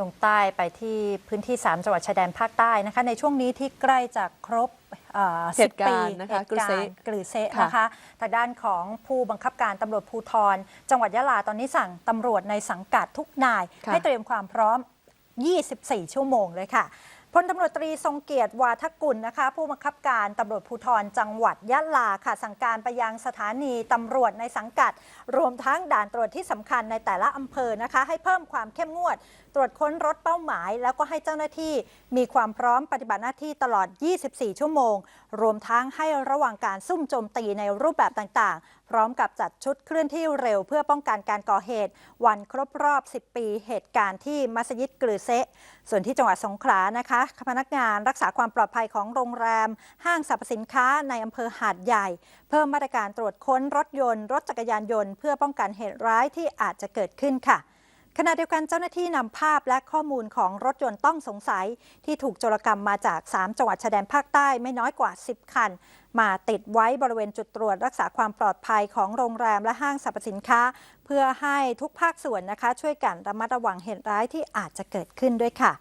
ลงใต้ไปที่พื้นที่ 3 จังหวัดชายแดนภาคใต้นะคะ ในช่วงนี้ที่ใกล้จะครบเอ่อเหตุ10การปีณ์นะคะเหตุการกรือเซะณ์กรือเซะค่ะนะคะทางด้านของผู้บังคับการตำรวจภูธรจังหวัดยะลาตอนนี้สั่งตำรวจในสังกัดทุกนายค่ะให้เตรียมความพร้อม 24 ชั่วโมงเลยค่ะ พลตำรวจตรีทรงเกียรติวาทกุลนะคะ ผู้บังคับการตำรวจภูธรจังหวัดยะลาค่ะ สั่งการไปยังสถานีตำรวจในสังกัด รวมทั้งด่านตรวจที่สำคัญในแต่ละอำเภอนะคะ ให้เพิ่มความเข้มงวด ตรวจค้นรถเป้าหมาย แล้วก็ให้เจ้าหน้าที่มีความพร้อมปฏิบัติหน้าที่ตลอด 24 ชั่วโมง รวมทั้งให้ระวังการซุ่มโจมตีในรูปแบบต่างๆ พร้อมกับจัดชุดเคลื่อนที่เร็ว เพื่อป้องกันการก่อเหตุ วันครบรอบ 10 ปี เหตุการณ์ที่มัสยิดกรือเซะส่วนที่จังหวัดสงขลานะคะพนักงานรักษาความปลอดภัยของโรงแรม ห้างสรรพสินค้าในอำเภอหาดใหญ่ เพิ่มมาตรการตรวจค้นรถยนต์ รถจักรยานยนต์เพื่อป้องกันเหตุร้ายที่อาจจะเกิดขึ้นค่ะ ขณะเดียวกันเจ้าหน้าที่นำภาพและข้อมูลของรถยนต์ต้องสงสัย ที่ถูกโจรกรรมมาจาก 3 จังหวัดชายแดนภาคใต้ไม่น้อยกว่า 10 คัน มาติดไว้บริเวณจุดตรวจรักษาความปลอดภัยของโรงแรมและห้างสรรพสินค้า เพื่อให้ทุกภาคส่วนนะคะ ช่วยกันระมัดระวังเหตุร้ายที่อาจจะเกิดขึ้นด้วยค่ะ